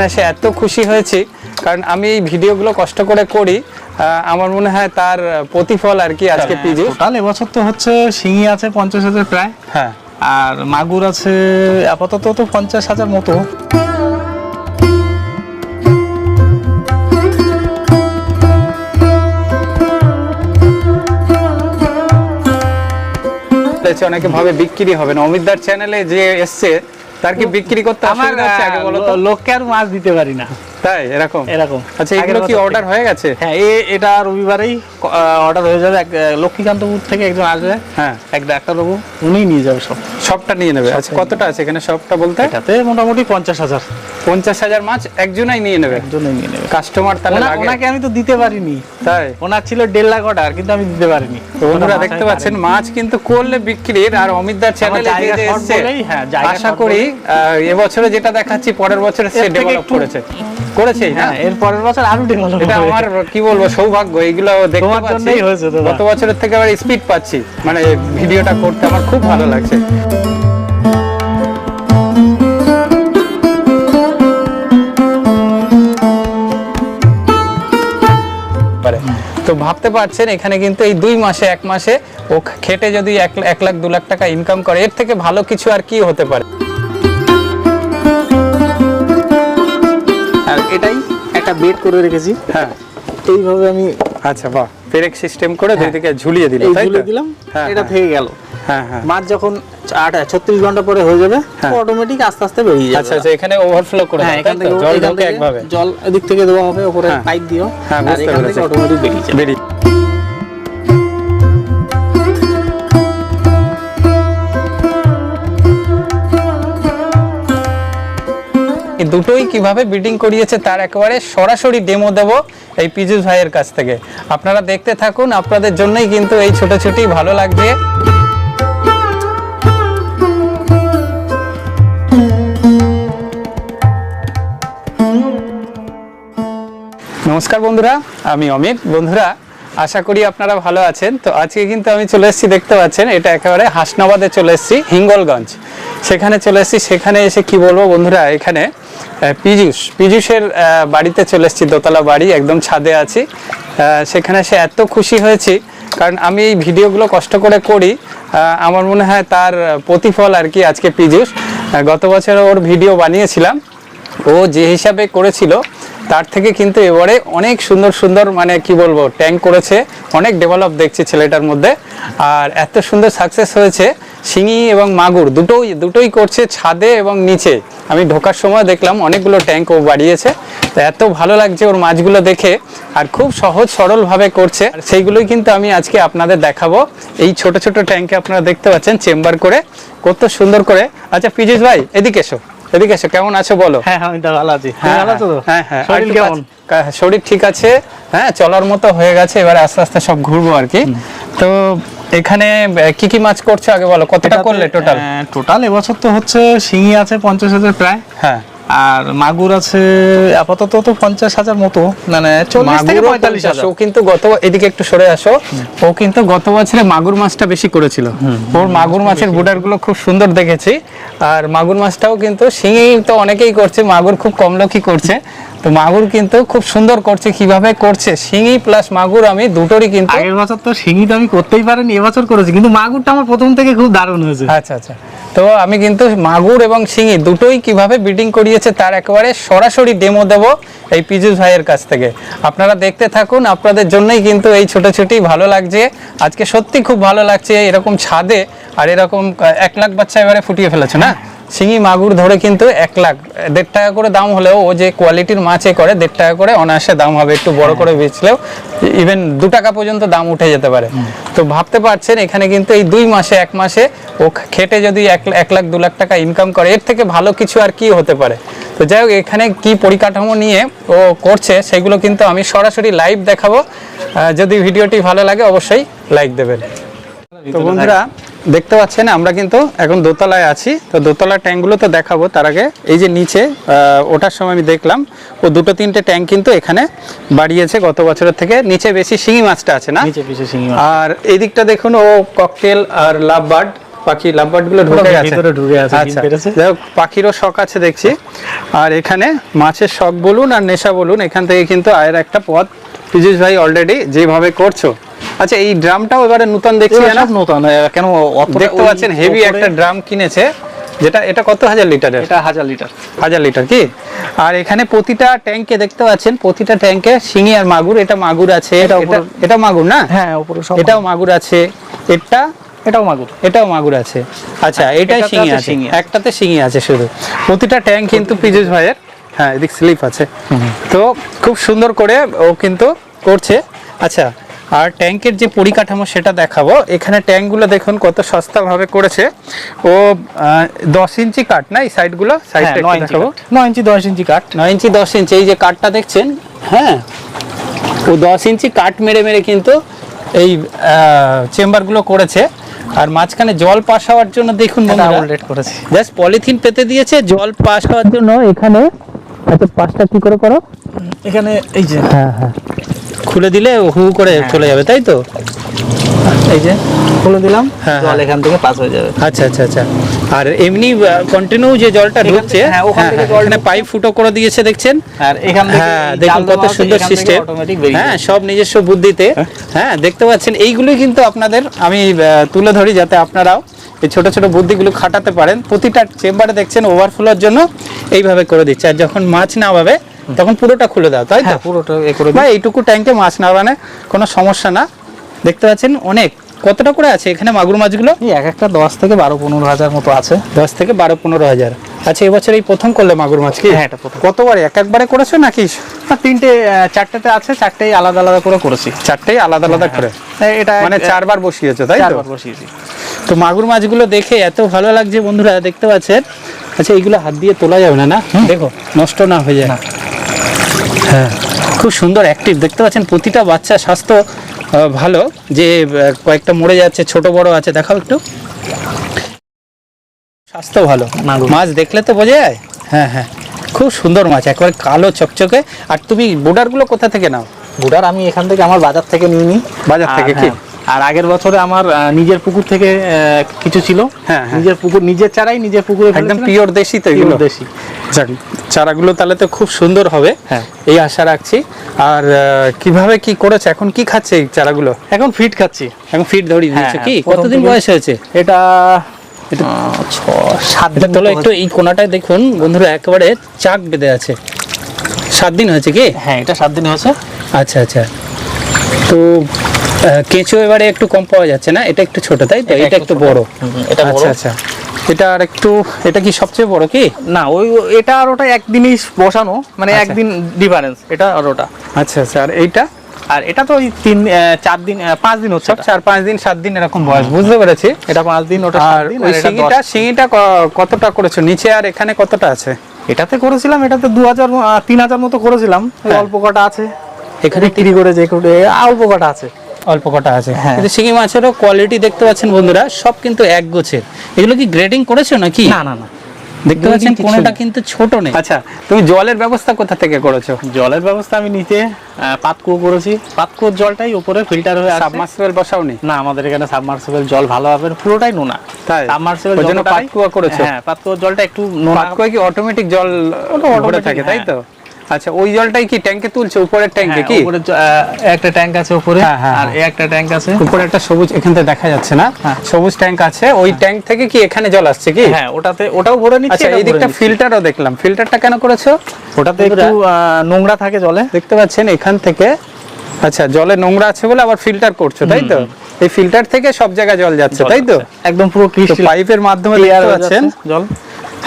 সেখানে সে এত খুশি হয়েছি কারণ আমি এই ভিডিওগুলো কষ্ট করে করি আমার মনে হয় তার প্রতিফল আর কি আজকে পিজু টোটাল এবছর তো হচ্ছে শিঙি আছে পঞ্চাশ হাজার প্রায় হ্যাঁ। আর মাগুর আছে আপাতত তো পঞ্চাশ হাজার মতো। অনেকে ভাবে বিক্রি হবে না। অমিতদার চ্যানেলে যে এসছে তার কি বিক্রি করতে আমার অসুবিধা আগে বলো তো? আহ, লোককে আর মাছ দিতে পারি না। তাই? এরকম? এরকম। আচ্ছা এগুলো কি অর্ডার হয়ে গেছে? হ্যাঁ এটা রবিবারেই অর্ডার হয়ে যাবে। লক্ষ্মীকান্তপুর থেকে একজন আসবে। হ্যাঁ। এক ডাক্তারবাবু উনিই নিয়ে যাবে সব। সবটা নিয়ে নেবে। আচ্ছা কতটা আছে এখানে সবটা বলতে? এটাতে মোটামুটি পঞ্চাশ হাজার। পঞ্চাশ হাজার মাছ একজনই নিয়ে নেবে? একজনই নিয়ে নেবে। কাস্টমার তাহলে ওনা- ওনাকে আমি তো দিতে পারিনি। তাই? ওনার ছিল দেড় লাখ অর্ডার কিন্তু আমি দিতে পারিনি। বন্ধুরা দেখতে পাচ্ছেন মাছ কিন্তু করলে বিক্রির আর অমিতদার চ্যানেলে হ্যাঁ, আশা করি এবছরে যেটা দেখাচ্ছি পরের বছরে সে ডেভেলপ করেছে। করেছে হ্যাঁ এর পরের বছর আরও ডেভেলপ এটা আমার কি বলব সৌভাগ্য এগুলো দেখতে পাচ্ছি। হয়েছে গত বছরের থেকে আবার স্পিড পাচ্ছি। মানে ভিডিওটা করতে আমার খুব ভালো লাগছে। তো ভাবতে পারছেন এখানে কিন্তু এই দুই মাসে এক মাসে ও খেটে যদি এক এক লাখ দু লাখ টাকা ইনকাম করে এর থেকে ভালো কিছু আর কি হতে পারে? এটাই একটা বেড করে রেখেছি। হ্যাঁ। এইভাবে আমি আচ্ছা বাহ। পেরেক সিস্টেম করে দুই দিকে ঝুলিয়ে দিলাম তাই ঝুলিয়ে দিলাম হ্যাঁ, এটা হ্যাঁ। থেকে গেল। হ্যাঁ হ্যাঁ। মাছ যখন আট ছত্রিশ ঘণ্টা পরে হয়ে যাবে হ্যাঁ। অটোমেটিক আস্তে আস্তে বেরিয়ে যাবে। আচ্ছা আচ্ছা এখানে ওভারফ্লো করে হ্যাঁ এখান থেকে জল ঢোকে একভাবে। জল এদিক থেকে দেওয়া হবে ওপরে হ্যাঁ। পাইপ দিও হ্যাঁ, বুঝতে পেরেছি। অটোমেটিক বেরিয়ে যাবে। দুটোই কীভাবে বিডিং করিয়েছে তার একেবারে সরাসরি ডেমো দেব এই পিজুস ভাইয়ের কাছ থেকে। আপনারা দেখতে থাকুন, আপনাদের জন্যই কিন্তু এই ছোট ছোটি ভালো লাগছে নমস্কার বন্ধুরা, আমি অমিত। বন্ধুরা, আশা করি আপনারা ভালো আছেন। তো আজকে কিন্তু আমি চলে এসেছি, দেখতে পাচ্ছেন, এটা একেবারে হাসনাবাদে চলে এসেছি, হিঙ্গলগঞ্জ। সেখানে চলে এসেছি, সেখানে এসে কি বলব বন্ধুরা, এখানে পীযূষ। পীযূষের বাড়িতে চলে এসেছি, দোতলা বাড়ি, একদম ছাদে আছি। সেখানে সে এত খুশি হয়েছি, কারণ আমি এই ভিডিওগুলো কষ্ট করে করি আমার মনে হয় তার প্রতিফল আর কি আজকে পীযূষ। গত বছর ওর ভিডিও বানিয়েছিলাম, ও যে হিসাবে করেছিল, তার থেকে কিন্তু এবারে অনেক সুন্দর সুন্দর মানে কি বলব ট্যাঙ্ক করেছে, অনেক ডেভেলপ দেখছি ছেলেটার মধ্যে। আর এত সুন্দর সাকসেস হয়েছে শিঙি এবং মাগুর দুটোই দুটোই করছে ছাদে এবং নিচে। আমি ঢোকার সময় দেখলাম অনেকগুলো ট্যাঙ্ক ও বাড়িয়েছে। তো এত ভালো লাগছে ওর মাছগুলো দেখে আর খুব সহজ সরলভাবে করছে। আর সেইগুলোই কিন্তু আমি আজকে আপনাদের দেখাবো। এই ছোট ছোট ট্যাঙ্কে আপনারা দেখতে পাচ্ছেন চেম্বার করে। কত সুন্দর করে। আচ্ছা পিজুস ভাই এদিকে এসো। এদিকে এসো কেমন আছো বলো? হ্যাঁ হ্যাঁ আমি তো ভালো আছি। হ্যাঁ ভালো তো? হ্যাঁ হ্যাঁ শরীর কেমন? শরীর ঠিক আছে। হ্যাঁ চলার মতো হয়ে গেছে। এবারে আস্তে আস্তে সব ঘুরবো আর কি। তো এখানে কি কি মাছ করছ আগে বলো? কতটা করলে টোটাল টোটাল এবছর তো হচ্ছে শিঙি আছে পঞ্চাশ হাজার প্রায়। হ্যাঁ। আর মাগুর আছে আপাতত তো পঞ্চাশ হাজার মতো মানে চল্লিশ থেকে পঁয়তাল্লিশ হাজার। ও কিন্তু গত এদিকে একটু সরে আসো। ও কিন্তু গত বছরে মাগুর মাছটা বেশি করেছিল। ওর মাগুর মাছেরগুলো খুব সুন্দর দেখেছি। আর মাগুর মাছটাও কিন্তু শিঙি তো অনেকেই করছে মাগুর খুব কম লোকই করছে। তো মাগুর কিন্তু খুব সুন্দর করছে কীভাবে করছে? শিঙি প্লাস মাগুর আমি দুটোরই কিন্তু আগের বছর তো শিঙি তো আমি করতেই পারিনি এবছর করেছি কিন্তু মাগুরটা আমার প্রথম থেকে খুব দারুণ হয়েছে। আচ্ছা আচ্ছা। তো আমি কিন্তু মাগুর এবং শিঙি দুটোই কীভাবে বিডিং করিয়েছে তার একেবারে সরাসরি ডেমো দেব এই পিজুস ভাইয়ের কাছ থেকে। আপনারা দেখতে থাকুন আপনাদের জন্যই কিন্তু এই ছোট ছোটি ভালো লাগছে। আজকে সত্যি খুব ভালো লাগছে এরকম ছাদে আর এরকম এক লাখ বাচ্চা এবারে ফুটিয়ে ফেলেছে না? শিঙি মাগুর ধরে কিন্তু এক লাখ। দেড় টাকা করে দাম হলেও ও যে কোয়ালিটির মাছে করে দেড় টাকা করে অনায়াসে দাম হবে একটু বড় করে বেচলেও ইভেন দু টাকা পর্যন্ত দাম উঠে যেতে পারে। তো ভাবতে পারছেন এখানে কিন্তু এই দুই মাসে এক মাসে ও খেটে যদি এক এক লাখ দু লাখ টাকা ইনকাম করে এর থেকে ভালো কিছু আর কি হতে পারে? তো যাই হোক এখানে কি পরিকাঠামো নিয়ে ও করছে সেগুলো কিন্তু আমি সরাসরি লাইভ দেখাবো। যদি ভিডিওটি ভালো লাগে অবশ্যই লাইক দেবেন। তো বন্ধুরা দেখতে পাচ্ছেন আমরা কিন্তু এখন দোতলায় আছি। তো দোতলা ট্যাঙ্কগুলো তো দেখাবো তার আগে। এই যে নিচে ওঠার সময় আমি দেখলাম ও দুটো তিনটে ট্যাঙ্ক কিন্তু এখানে বাড়িয়েছে গত বছরের থেকে। নিচে বেশি শিঙি মাছটা আছে না। আর এই দিকটা দেখুন ও ককটেল আর লাভ বার্ড পাখি লাভবার্ডগুলো ঢুকে ওরা গেছে ভিতরে ঢুকে আছে, আচ্ছা পাখিরও শখ আছে দেখছি। আর এখানে মাছের শখ বলুন আর নেশা বলুন এখান থেকে কিন্তু আয়ের একটা পথ। পীযুষ ভাই অলরেডি যেভাবে করছ আচ্ছা এই ড্রামটাও এবারে নতুন দেখছি না? নতুন কেন দেখতে পাচ্ছেন হেভি একটা ড্রাম কিনেছে যেটা এটা কত হাজার লিটার এটা হাজার লিটার। হাজার লিটার কি? আর এখানে প্রতিটা ট্যাঙ্কে দেখতে পাচ্ছেন প্রতিটা ট্যাঙ্কে শিঙি আর মাগুর এটা মাগুর আছে এটা মাগুর না? হ্যাঁ উপরে সব এটাও মাগুর আছে এটা এটাও মাগুর। এটাও মাগুর আছে। আচ্ছা এটাই শিঙি আছে একটাতে শিঙি আছে শুধু। প্রতিটা ট্যাঙ্ক কিন্তু পীযুষ ভাইয়ের হ্যাঁ এদিক স্লিপ আছে। তো খুব সুন্দর করে ও কিন্তু করছে। আচ্ছা আর ট্যাঙ্কের যে পরিকাঠামো সেটা দেখাবো। এখানে ট্যাঙ্কগুলো দেখুন কত সস্তাভাবে করেছে। ও দশ ইঞ্চি কাঠ না এই সাইডগুলো? হ্যাঁ সাইডটা নয় ইঞ্চি দেখাবো। নয় ইঞ্চি দশ ইঞ্চি কাঠ। নয় ইঞ্চি দশ ইঞ্চি এই যে কাঠটা দেখছেন? হ্যাঁ। ও দশ ইঞ্চি কাঠ মেরে মেরে কিন্তু এই চেম্বারগুলো করেছে। আর মাঝখানে জল পাস হওয়ার জন্য দেখুন করেছি। জাস্ট পলিথিন পেতে দিয়েছে জল পাস হওয়ার জন্য এখানে আচ্ছা পাসটা কি করে করো? এখানে এই যে হ্যাঁ হ্যাঁ। খুলে দিলে হু করে চলে যাবে তাই তো? এই যে খুলে দিলাম হ্যাঁ, জল হ্যাঁ। এখান থেকে পাস হয়ে যাবে। আচ্ছা আচ্ছা আচ্ছা। আর এমনি কন্টিনিউ যে জলটা ঢুকছে হ্যাঁ, ওখান হ্যাঁ হ্যাঁ, পাইপ ফুটো করে দিয়েছে দেখছেন? আর এখান থেকে হ্যাঁ দেখুন কত সুন্দর সিস্টেম হ্যাঁ সব নিজস্ব বুদ্ধিতে। হ্যাঁ। দেখতে পাচ্ছেন এইগুলোই কিন্তু আপনাদের আমি তুলে ধরি যাতে আপনারাও এই ছোট ছোট বুদ্ধিগুলো খাটাতে পারেন। প্রতিটা চেম্বারে দেখছেন ওভারফ্লোর জন্য এইভাবে করে দিচ্ছে। আর যখন মাছ না পাবে তখন পুরোটা খুলে দাও তাই তো? হ্যাঁ পুরোটা এ করে এইটুকু ট্যাঙ্কে মাছ না মানে কোনো সমস্যা না। দেখতে পাচ্ছেন অনেক। কতটা করে আছে এখানে মাগুর মাছগুলো? এক একটা দশ থেকে বারো পনেরো হাজার মতো আছে। দশ থেকে বারো পনেরো হাজার। আচ্ছা এবছর এই প্রথম করলে মাগুর মাছ কি? হ্যাঁ, এটা প্রথম। কতবার এক একবারে করেছ নাকি? তিনটে চারটেতে আছে চারটেই আলাদা আলাদা করে করেছি। চারটেই আলাদা আলাদা করে? এই- এটা মানে চারবার বসিয়েছো তাই চারবার বসিয়েছি। তো মাগুর মাছগুলো দেখে এত ভালো লাগছে বন্ধুরা দেখতে পাচ্ছেন? আচ্ছা এইগুলো হাত দিয়ে তোলা যাবে না না? দেখো নষ্ট না হয়ে যায়। হ্যাঁ খুব সুন্দর অ্যাক্টিভ দেখতে পাচ্ছেন প্রতিটা বাচ্চা স্বাস্থ্য ভালো। যে কয়েকটা মরে যাচ্ছে ছোট বড় আছে দেখাও একটু। স্বাস্থ্য ভালো। মাছ দেখলে তো বোঝা যায়? হ্যাঁ হ্যাঁ। খুব সুন্দর মাছ একবার কালো চকচকে। আর তুমি বোর্ডারগুলো কোথা থেকে নাও? বোর্ডার আমি এখান থেকে আমার বাজার থেকে নিয়ে নিই। বাজার থেকে কি? আর আগের বছরে আমার নিজের পুকুর থেকে কিছু ছিল। হ্যাঁ, হ্যাঁ। নিজের পুকুর নিজের চারাই নিজের পুকুরে একদম। পিওর দেশি তো এগুলো। দেশি। যাক চারাগুলো তাহলে তো খুব সুন্দর হবে। হ্যাঁ। এই আশা রাখছি। আর কীভাবে কি করেছে? এখন কি খাচ্ছে এই চারাগুলো? এখন ফিট খাচ্ছি। এখন ফিট ধরি দিয়েছে কি? কতদিন বয়স হয়েছে? এটা ছ সাত দিন একটু এই কোনাটায় দেখুন। বন্ধুরা একেবারে চাক বেঁধে আছে। সাত দিন হয়েছে কি? হ্যাঁ এটা সাত দিন হয়েছে। আচ্ছা আচ্ছা। তো কেঁচো এবারে একটু কম পাওয়া যাচ্ছে না এটা একটু ছোট তাই তো? এটা একটু বড়। এটা আচ্ছা আচ্ছা। এটা আর একটু এটা কি সবচেয়ে বড় কি? না ওই এটা আর ওটা একদিনই বসানো মানে আচ্ছা। একদিন ডিফারেন্স এটা আর ওটা। আচ্ছা আচ্ছা। আর এইটা? আর এটা তো ওই তিন চার দিন পাঁচ দিন হচ্ছে চার পাঁচ দিন সাত দিন এরকম বয়স বুঝতে পেরেছি। এটা পাঁচ দিন ওটা আর সাত দিন ওই শিঙিটা শিঙিটা কতটা করেছ? নিচে আর এখানে কতটা আছে? এটাতে করেছিলাম এটাতে দু হাজার তিন হাজার মতো করেছিলাম। হ্যাঁ। অল্প কটা আছে। এখানে বিক্রি করে যে অল্প কটা আছে। অল্প কটা আছে। হ্যাঁ। কিন্তু শিঙি মাছেরও কোয়ালিটি দেখতে পাচ্ছেন বন্ধুরা সব কিন্তু এক গোছের। এগুলো কি গ্রেডিং করেছ নাকি? না না না। দেখতে পাচ্ছেন কোনোটা নেই। কিন্তু ছোট নেই। আচ্ছা তুমি জলের ব্যবস্থা কোথা থেকে করেছ? জলের ব্যবস্থা আমি নিচে পাতকুয়ো করেছি। পাতকুয়োর জলটাই উপরে ফিল্টার হয়ে সাবমার্সিবল বসাওনি না? আমাদের এখানে সাবমার্সিবল জল ভালো হবে পুরোটাই নোনা। তাই? সাবমার্সিবল জন্য পাতকুয়া করেছ? হ্যাঁ পাতকুয়োর জলটা একটু নোনা। পাতকুয়া কি অটোমেটিক জল automatic, থাকে তাই হ্যাঁ। তো আচ্ছা ওই জলটাই কি ট্যাঙ্কে তুলছে? উপরের ট্যাঙ্কে হ্যাঁ, কি? উপরে একটা ট্যাঙ্ক আছে উপরে হ্যাঁ, হ্যাঁ, আর। এই একটা ট্যাঙ্ক আছে। উপরে একটা সবুজ এখান থেকে দেখা যাচ্ছে না। সবুজ ট্যাঙ্ক আছে। ওই ট্যাঙ্ক থেকে কি এখানে জল আসছে কি? হ্যাঁ ওটাতে ওটাও ভরে নিচ্ছে আচ্ছা এই দিকটা। ফিল্টারও দেখলাম। ফিল্টারটা কেন করেছ? ওটাতে একটু নোংরা থাকে জলে। দেখতে পাচ্ছেন এখান থেকে আচ্ছা জলে নোংরা আছে বলে আবার ফিল্টার করছ তাই তো? এই ফিল্টার থেকে সব জায়গায় জল যাচ্ছে তাই তো? একদম পুরো পাইপের মাধ্যমে দেখতে পাচ্ছেন। জল।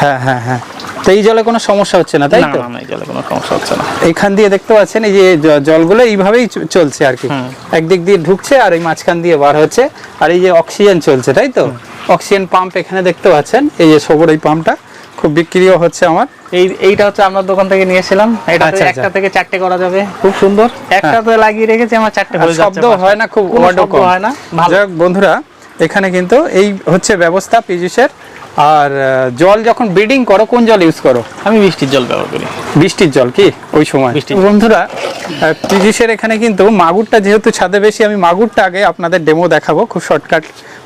হ্যাঁ হ্যাঁ হ্যাঁ। তো এই জলে কোনো সমস্যা হচ্ছে না তাই তো? না, না এই জলে কোনো সমস্যা হচ্ছে না। এখান দিয়ে দেখতে পাচ্ছেন এই যে জলগুলো এইভাবেই চলছে আর কি। একদিক দিয়ে ঢুকছে আর এই মাঝখান দিয়ে বার হচ্ছে আর এই যে অক্সিজেন চলছে তাই তো? অক্সিজেন পাম্প এখানে দেখতে পাচ্ছেন এই যে সবর এই পাম্পটা খুব বিক্রিও হচ্ছে আমার। এই এইটা হচ্ছে আপনার দোকান থেকে নিয়ে এসেছিলাম এটা আচ্ছা, একটা আচ্ছা। থেকে চারটে করা যাবে। খুব সুন্দর। একটাতে লাগিয়ে রেখেছি আমার চারটে হয়ে যাচ্ছে শব্দ হয় না খুব শব্দ হয় না বন্ধুরা এখানে কিন্তু এই হচ্ছে ব্যবস্থা পীযুষের। আর জল যখন ব্রিডিং করো কোন জল ইউজ করো? আমি বৃষ্টির জল ব্যবহার করি। বৃষ্টির জল কি? ওই সময়? বন্ধুরা পিজিসের এখানে কিন্তু মাগুরটা যেহেতু ছাদে বেশি আমি মাগুরটা আগে আপনাদের ডেমো দেখাবো খুব শর্টকাট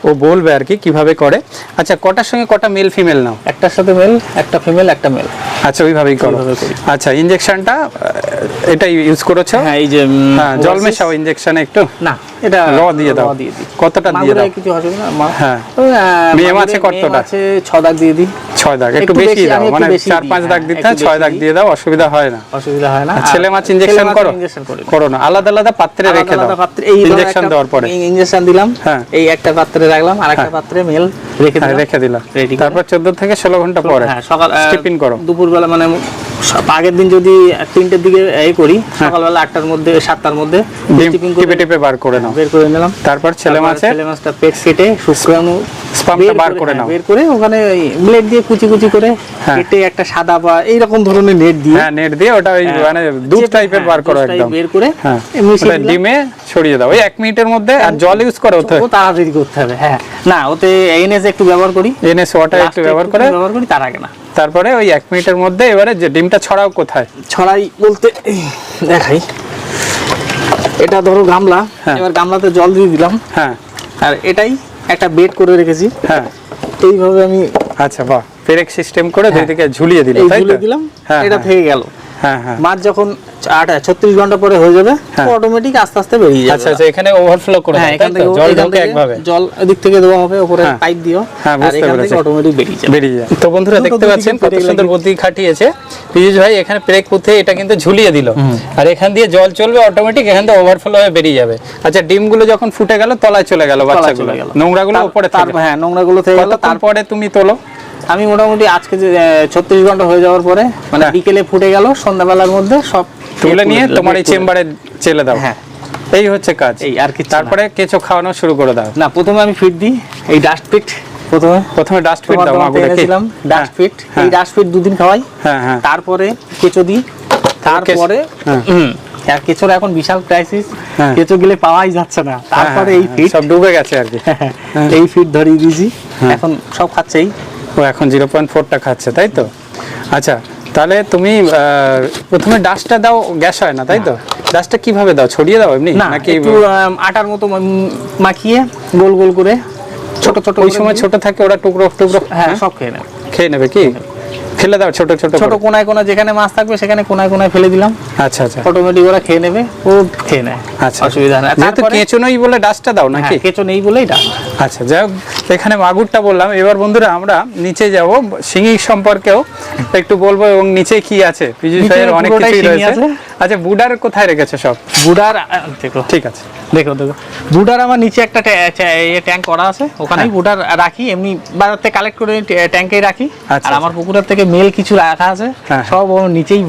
ও বলবে আর কি কীভাবে করে। আচ্ছা কটার সঙ্গে কটা মেল ফিমেল নাও? একটার সাথে মেল একটা ফিমেল একটা মেল আচ্ছা ওইভাবেই করো। আচ্ছা ইনজেকশনটা এটা ইউজ করেছ? হ্যাঁ এই যে হ্যাঁ জল মেশাও ইনজেকশনে একটু? না। এটা র দিয়ে দাও। দিয়ে দিই। কতটা দিয়ে দাও? কিছু হবে না হ্যাঁ। মেয়ে আছে কতটা? মেয়ে মাছে ছ দাগ দিয়ে দিই। ছয় দাগ একটু বেশি দাও মানে চার পাঁচ দাগ হ্যাঁ, দিতে ছয় দাগ দিয়ে দাও অসুবিধা হয় না। অসুবিধা হয় না। ছেলে মাছ ইনজেকশন করো। করি না। আলাদা আলাদা পাত্রে রেখে দাও। পাত্রে এই ইনজেকশন দেওয়ার পরে। ইঞ্জেকশন দিলাম হ্যাঁ। এই একটা পাত্রে রাখলাম আর একটা পাত্রে মেল। রেখে হ্যাঁ রেখে দিলাম। তারপর চোদ্দ থেকে ষোলো ঘণ্টা পরে হ্যাঁ সকাল স্টিপিং করো। দুপুরবেলা মানে আগের দিন যদি দিকে এই করি সকালবেলা আটটার মধ্যে মধ্যে steeping করে টিপে টিপে বার করে নাও। বের করে নিলাম। তারপর ছেলে ছেলে মাছটা পেট কেটে শুক্রাণু স্পামটা বার করে হ্যাঁ, নাও। বের করে ওখানে ব্লেড দিয়ে কুচি কুচি করে হ্যাঁ। কেটে একটা সাদা বা এইরকম ধরনের নেট দিয়ে হ্যাঁ নেট দিয়ে ওটা ওই হ্যাঁ, মানে দুধ টাইপের হ্যাঁ, বার করো একদম। বের করে হ্যাঁ। ডিমে ছড়িয়ে দাও। ওই এক মিনিটের মধ্যে আর জল ইউজ করো ওতে। তাড়াতাড়ি করতে হবে হ্যাঁ। না ওতে এনএস একটু ব্যবহার করি। এনএস ওয়াটার একটু ব্যবহার করে। ব্যবহার করি তার আগে না। তারপরে ওই এক মিনিটের মধ্যে এবারে যে ডিমটা ছড়াও কোথায়? ছড়াই বলতে দেখাই। এটা ধরো গামলা। হ্যাঁ। এবার গামলাতে জল দিয়ে দিলাম। হ্যাঁ। আর এটাই একটা বেড করে রেখেছি। হ্যাঁ। এইভাবে আমি আচ্ছা বাহ। পেরেক সিস্টেম করে দুই দিকে ঝুলিয়ে দিলে এই তাই ঝুলে দিলাম। হ্যাঁ, এটা হ্যাঁ। থেকে গেল। হ্যাঁ হ্যাঁ মাছ যখন আট ছত্রিশ ঘণ্টা পরে হয়ে যাবে হ্যাঁ। অটোমেটিক আস্তে আস্তে বেরিয়ে যাবে। আচ্ছা আচ্ছা এখানে ওভারফ্লো করে হ্যাঁ এখান থেকে জল ঢোকে একভাবে। জল থেকে দেওয়া হবে উপরে হ্যাঁ। পাইপ দিও হ্যাঁ, বুঝতে পেরেছি। অটোমেটিক বেরিয়ে যাবে। বেরিয়ে যায় তো বন্ধুরা দেখতে পাচ্ছেন কত সুন্দর বুদ্ধি খাটিয়েছে। পীযুষ ভাই এখানে পেরেক পুঁতে এটা কিন্তু ঝুলিয়ে দিল। আর এখান দিয়ে জল চলবে অটোমেটিক এখান থেকে ওভারফ্লো হয়ে বেরিয়ে যাবে। আচ্ছা ডিমগুলো যখন ফুটে গেল তলায় চলে গেল বাচ্চাগুলো। নোংরাগুলো উপরে তার থাকবে হ্যাঁ নোংরাগুলো থেকে গেল তারপরে তুমি তোলো? আমি মোটামুটি আজকে যে ছত্রিশ ঘণ্টা হয়ে যাওয়ার পরে মানে হ্যাঁ। বিকেলে ফুটে গেল সন্ধ্যাবেলার মধ্যে সব তুলে নিয়ে তোমার এই চেম্বারে চেলে দাও। হ্যাঁ। এই হচ্ছে কাজ। এই আর না। তারপরে কেঁচো খাওয়ানো শুরু করে দাও। না প্রথমে আমি ফিট দিই এই ডাস্ট ফিট প্রথমে? প্রথমে ডাস্ট ফিট দাও দোকান থেকে মাগুরে ডাস্ট ফিট এই হ্যাঁ। ডাস্ট ফিট দুদিন খাওয়াই। হ্যাঁ হ্যাঁ। তারপরে কেঁচো দিই। তারপরে হ্যাঁ। হুম, আর কেঁচোর এখন বিশাল ক্রাইসিস হ্যাঁ। কেঁচো গেলে পাওয়াই যাচ্ছে না। তারপরে এই হ্যাঁ, ফিট সব ডুবে গেছে আর কি। এই ফিট ধরিয়ে দিয়েছি। হ্যাঁ। এখন সব খাচ্ছেই ও এখন জিরো পয়েন্ট ফোরটা খাচ্ছে তাই তো? আচ্ছা তাহলে তুমি প্রথমে ডাস্টটা দাও গ্যাস হয় না তাই তো? ডাস্টটা কীভাবে দাও ছড়িয়ে দাও এমনি? নাকি একটু আটার মতো মাখিয়ে গোল গোল করে ছোট ছোট ওই সময়। ছোট থাকে ওরা টুকরো টুকরো হ্যাঁ হ্যাঁ, সব খেয়ে নেবে। খেয়ে নেবে কি? ফেলে দাও ছোট ছোট ছোট কোনায় কোনায় যেখানে মাছ থাকবে সেখানে কোনায় কোনায় ফেলে দিলাম। আচ্ছা আচ্ছা। অটোমেটিক ওরা খেয়ে নেবে ও খেয়ে নেয়। আচ্ছা। অসুবিধা নেই। যেহেতু কেঁচো নই বলে ডাস্টটা দাও নাকি? হ্যাঁ, কেঁচো নেই বলেই ডাস্ট। আচ্ছা যাই হোক এখানে মাগুরটা বললাম। এবার বন্ধুরা আমরা নিচে যাব। শিঙি সম্পর্কেও একটু বলব এবং নিচে কি আছে? নিচে ভাইয়ের অনেক কিছুই রয়েছে। আচ্ছা বুডার কোথায় রেখেছে সব? বুডার দেখো। ঠিক আছে। দেখো দেখো। বুডার আমার নিচে একটা ট্যাঙ্ক করা আছে ওখানেই হ্যাঁ। বুডার রাখি এমনি বাজার থেকে কালেক্ট করে ট্যাঙ্কেই রাখি। আচ্ছা, আর আমার পুকুরের থেকে মেল কিছু রাখা আছে হ্যাঁ। সব ওর নিচেই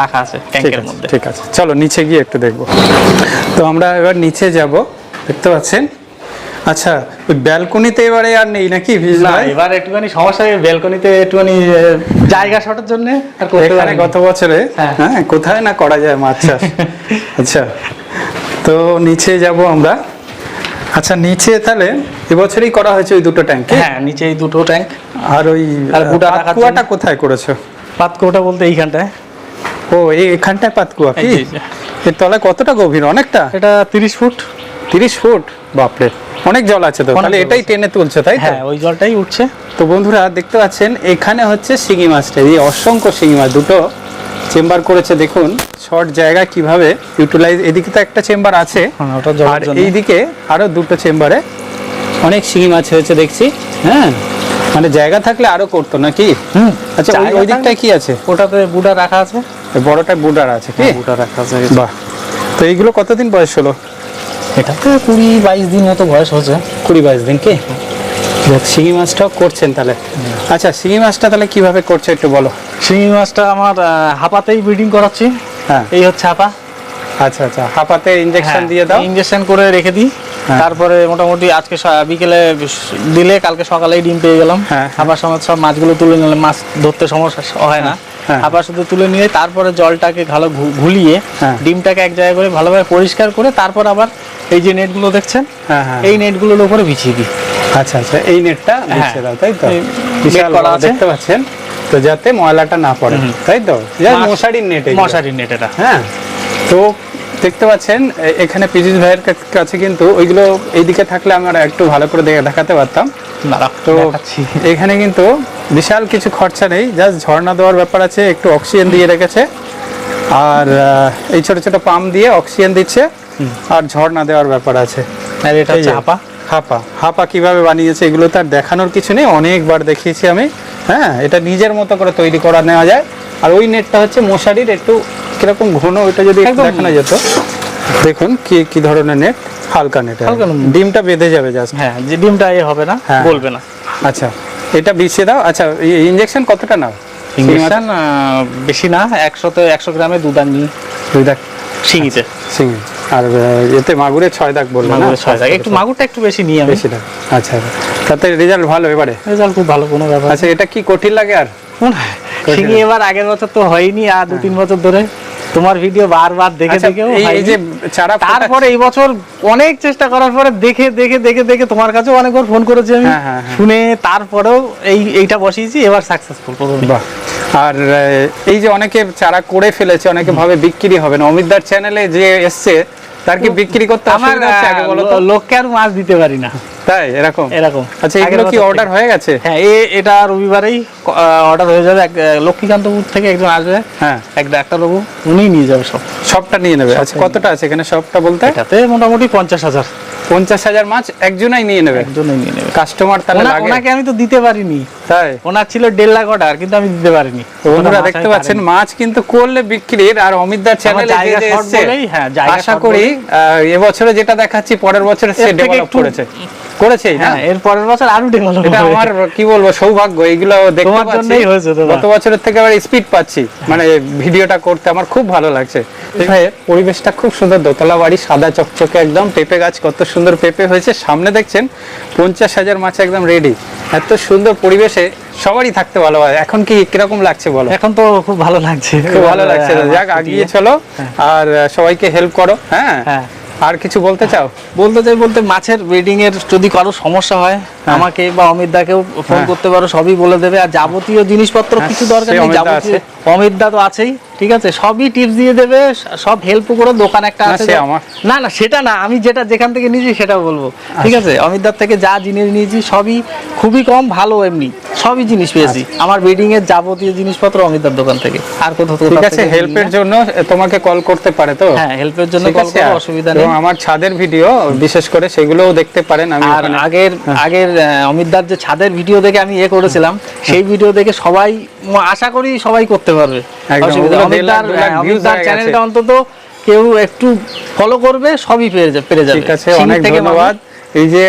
রাখা আছে ট্যাঙ্কের মধ্যে। ঠিক আছে। চলো নিচে গিয়ে একটু দেখব। তো আমরা এবার নিচে যাব দেখতে পাচ্ছেন? আচ্ছা ওই ব্যালকনিতে এবারে আর নেই নাকি না এবার একটুখানি সমস্যা বেলকনিতে একটুখানি জায়গা শর্টের জন্য আর করতে এখানে গত বছরে? হ্যাঁ। হ্যাঁ কোথায় না করা যায় মাছ চাষ? আচ্ছা তো নিচে যাব আমরা। আচ্ছা নিচে তাহলে এবছরই করা হয়েছে ওই দুটো ট্যাঙ্কে হ্যাঁ নিচে এই দুটো ট্যাঙ্ক। আর ওই আর গুড়া কুয়াটা কোথায় করেছ? পাতকোটা বলতে এইখানটায়। ও এই এখানটায় পাতকুয়া কি? এর তলায় কতটা গভীর? অনেকটা? এটা তিরিশ ফুট। তিরিশ ফুট? বাপরে। অনেক জল আছে তো তাহলে এটাই টেনে তুলছে তাই তো? হ্যাঁ ওই জলটাই উঠছে। তো বন্ধুরা দেখতে পাচ্ছেন এখানে হচ্ছে শিঙি মাছটা এই অসংখ্য শিঙি মাছ দুটো চেম্বার করেছে দেখুন শর্ট জায়গা কীভাবে ইউটিলাইজ এদিকে তো একটা চেম্বার আছে হ্যাঁ, আর এইদিকে আরও দুটো চেম্বারে অনেক শিঙি মাছ হয়েছে দেখছি হ্যাঁ? মানে জায়গা থাকলে আরও করতো নাকি? হুম আচ্ছা ওই- দিকটায় কি আছে? ওটাতে বুডা রাখা আছে। ওই বড়টায় বুডার আছে কি? বুডা রাখা আছে বাহ তো এইগুলো কতদিন বয়স হলো? এটাতে কুড়ি বাইশ দিন মতো বয়স হচ্ছে কুড়ি বাইশ দিন কি? শিঙি মাছটাও করছেন তাহলে। আচ্ছা শিঙি মাছটা তাহলে কীভাবে করছে একটু বলো? শিঙি মাছটা আমার হাপাতেই ব্রিডিং করাচ্ছি। হ্যাঁ। এই হচ্ছে হাপা। আচ্ছা আচ্ছা হাঁপাতে ইঞ্জেকশন দিয়ে দাও। ইঞ্জেকশন করে রেখে দিই। হ্যাঁ। তারপরে মোটামুটি আজকে বিকেলে দিলে কালকে সকালেই ডিম পেয়ে গেলাম। হ্যাঁ, হ্যাঁ। হাপার সময় সব মাছগুলো তুলে নিলে মাছ ধরতে সমস্যা হয় না। হ্যাঁ। হাপার শুধু তুলে নিয়ে তারপরে জলটাকে ভালো ঘুলিয়ে হ্যাঁ। ডিমটাকে এক জায়গায় করে ভালোভাবে পরিষ্কার করে তারপর আবার এই যে নেটগুলো দেখছেন হ্যাঁ হ্যাঁ। এই নেটগুলোর উপরে বিছিয়ে দিই। আচ্ছা আচ্ছা এই নেটটা বিছিয়ে দাও তাই তো? বিশাল। দেখতে পাচ্ছেন? তো যাতে ময়লাটা না পড়ে তাই তো? মশারির নেট মশারির নেট এটা। হ্যাঁ তো দেখতে পাচ্ছেন এখানে পীযুষ ভাইয়ের কাছে কিন্তু ওইগুলো এইদিকে থাকলে আমরা একটু ভালো করে দেখাতে পারতাম। তো এখানে কিন্তু বিশাল কিছু খরচা নেই জাস্ট ঝর্ণা দেওয়ার ব্যাপার আছে একটু অক্সিজেন দিয়ে রেখেছে। আর এই ছোট ছোট পাম্প দিয়ে অক্সিজেন দিচ্ছে আর ঝর্ণা দেওয়ার ব্যাপার আছে। আর এটা এই হচ্ছে যে, হাপা? হাপা। হাপা কীভাবে বানিয়েছে এগুলো তার দেখানোর কিছু নেই অনেকবার দেখিয়েছি আমি। হ্যাঁ এটা নিজের মতো করে তৈরি করা নেওয়া যায়। আর ওই নেটটা হচ্ছে মশারির একটু কীরকম ঘন ওইটা যদি দেখানো যেত দেখুন কি কি ধরনের নেট হালকা নেট হালকা ডিমটা বেঁধে যাবে জাস্ট হ্যাঁ যে ডিমটা এ হবে না হ্যাঁ। বলবে না। আচ্ছা এটা বিছিয়ে দাও। আচ্ছা ইঞ্জেকশন কতটা নাও? ইঞ্জেকশন বেশি না একশো তো একশো গ্রামে দু দাগ নিই। দুই দাগ। শিঙিতে। সিঙ্গি আর এতে মাগুরে ছয় দাগ বলল না? ছয় দাগ। একটু মাগুরটা একটু বেশি নিই আমি। বেশি দাগ। আচ্ছা তাতে রেজাল্ট ভালো এবারে? রেজাল্ট খুব ভালো কোনো ব্যাপার আচ্ছা এটা কি কঠিন লাগে আর? শিঙি এবার আগের বছর তো হয়নি আর দু তিন বছর ধরে তোমার ভিডিও বারবার দেখে দেখে দেখেও এই- যে ছাড়া তারপরে এই বছর অনেক চেষ্টা করার পরে দেখে দেখে দেখে দেখে তোমার কাছে অনেকবার ফোন করেছি আমি। হ্যাঁ, হ্যাঁ, হ্যাঁ। শুনে তারপরেও এই এইটা বসিয়েছি এবার সাকসেসফুল প্রথম। আর এই যে অনেকে চারা করে ফেলেছে অনেকে ভাবে বিক্রি হবে না। অমিতদার চ্যানেলে যে এসছে তার কি বিক্রি করতে আমার অসুবিধা হচ্ছে আগে বলো তো? লোককে আর মাছ দিতে পারি না। তাই? এরকম? এরকম। আচ্ছা এগুলো কি অর্ডার হয়ে গেছে? হ্যাঁ এটা রবিবারেই অর্ডার হয়ে যাবে। লক্ষ্মীকান্তপুর থেকে একজন আসবে। হ্যাঁ। এক ডাক্তারবাবু উনি নিয়ে যাবে সব। সবটা নিয়ে নেবে। আচ্ছা কতটা আছে এখানে সবটা বলতে? এটাতে মোটামুটি পঞ্চাশ হাজার। পঞ্চাশ হাজার মাছ একজনাই নিয়ে নেবে। একজনই নিয়ে নেবে। কাস্টমার তাহলে ওনাকে আমি তো দিতে পারিনি। তাই? ওনার ছিল দেড় লাখ অর্ডার কিন্তু আমি দিতে পারিনি। বন্ধুরা দেখতে পাচ্ছেন মাছ কিন্তু করলে বিক্রির আর অমিতদার চ্যানেলে হ্যাঁ, আশা করি এবছরে যেটা দেখাচ্ছি পরের বছরে সে ডেভেলপ করেছে। করেছেই না? হ্যাঁ এর পরের বছর আরও ডেভেলপ এটা আমার কি বলব সৌভাগ্য এগুলো দেখতে তোমার পাচ্ছি। জন্যই হয়েছে দাদা। গত বছরের থেকে আবার স্পিড পাচ্ছি। মানে ভিডিওটা করতে আমার খুব ভালো লাগছে। ভাইয়ের পরিবেশটা খুব সুন্দর দোতলা বাড়ি সাদা চকচকে একদম পেঁপে গাছ কত সুন্দর পেঁপে হয়েছে। সামনে দেখছেন পঞ্চাশ হাজার মাছ একদম রেডি এত সুন্দর পরিবেশে সবারই থাকতে ভালো হয়। এখন কি কীরকম লাগছে বলো? এখন তো খুব ভালো লাগছে। খুব ভালো লাগছে। হ্যাঁ, যাক আগিয়ে চলো। আর সবাইকে হেল্প করো। হ্যাঁ? হ্যাঁ। আর কিছু বলতে চাও? বলতে চাই বলতে মাছের ব্রিডিং এর যদি কারও সমস্যা হয় আমাকে বা অমিত দাকেও ফোন হ্যাঁ। করতে পারো সবই বলে দেবে। আর যাবতীয় জিনিসপত্র হ্যাঁ, কিছু দরকার নেই অমিত দা যাবতীয় অমিত দা তো আছেই ঠিক আছে? সবই টিপস দিয়ে দেবে সব হেল্প করে দোকান একটা আছে না না সেটা না আমি যেটা যেখান থেকে নিয়েছি সেটা বলব ঠিক আছে? অমিত দার থেকে যা জিনিস নিয়েছি সবই খুবই কম ভালো এমনি সবই জিনিস পেয়েছি। আচ্ছা। আমার ব্রিডিং এর যাবতীয় জিনিসপত্র অমিত দার দোকান থেকে আর কোথাও ঠিক আছে হেল্পের জন্য তোমাকে কল করতে পারে তো? হ্যাঁ হেল্পের জন্য কল আছে, করো আর- অসুবিধা নেই। আমার ছাদের ভিডিও বিশেষ করে সেগুলোও দেখতে পারেন আমি আর আগের আগের অমিতদার যে ছাদের ভিডিও দেখে আমি এ করেছিলাম সেই ভিডিও দেখে সবাই আশা করি সবাই করতে পারবে। অমিতদার অমিতদার চ্যানেলটা অন্তত কেউ একটু ফলো করবে সবই পেয়ে যাবে পেরে যাবে। ঠিক আছে অনেক ধন্যবাদ। এই যে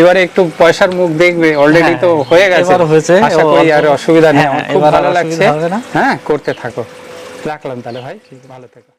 এবারে একটু পয়সার মুখ দেখবে অলরেডি হ্যাঁ, তো হয়ে গেছে। হয়েছে, আশা করি আর অসুবিধা নেই হ্যাঁ, খুব ভালো লাগছে। হ্যাঁ করতে থাকো। রাখলাম তাহলে ভাই ভালো থেকো।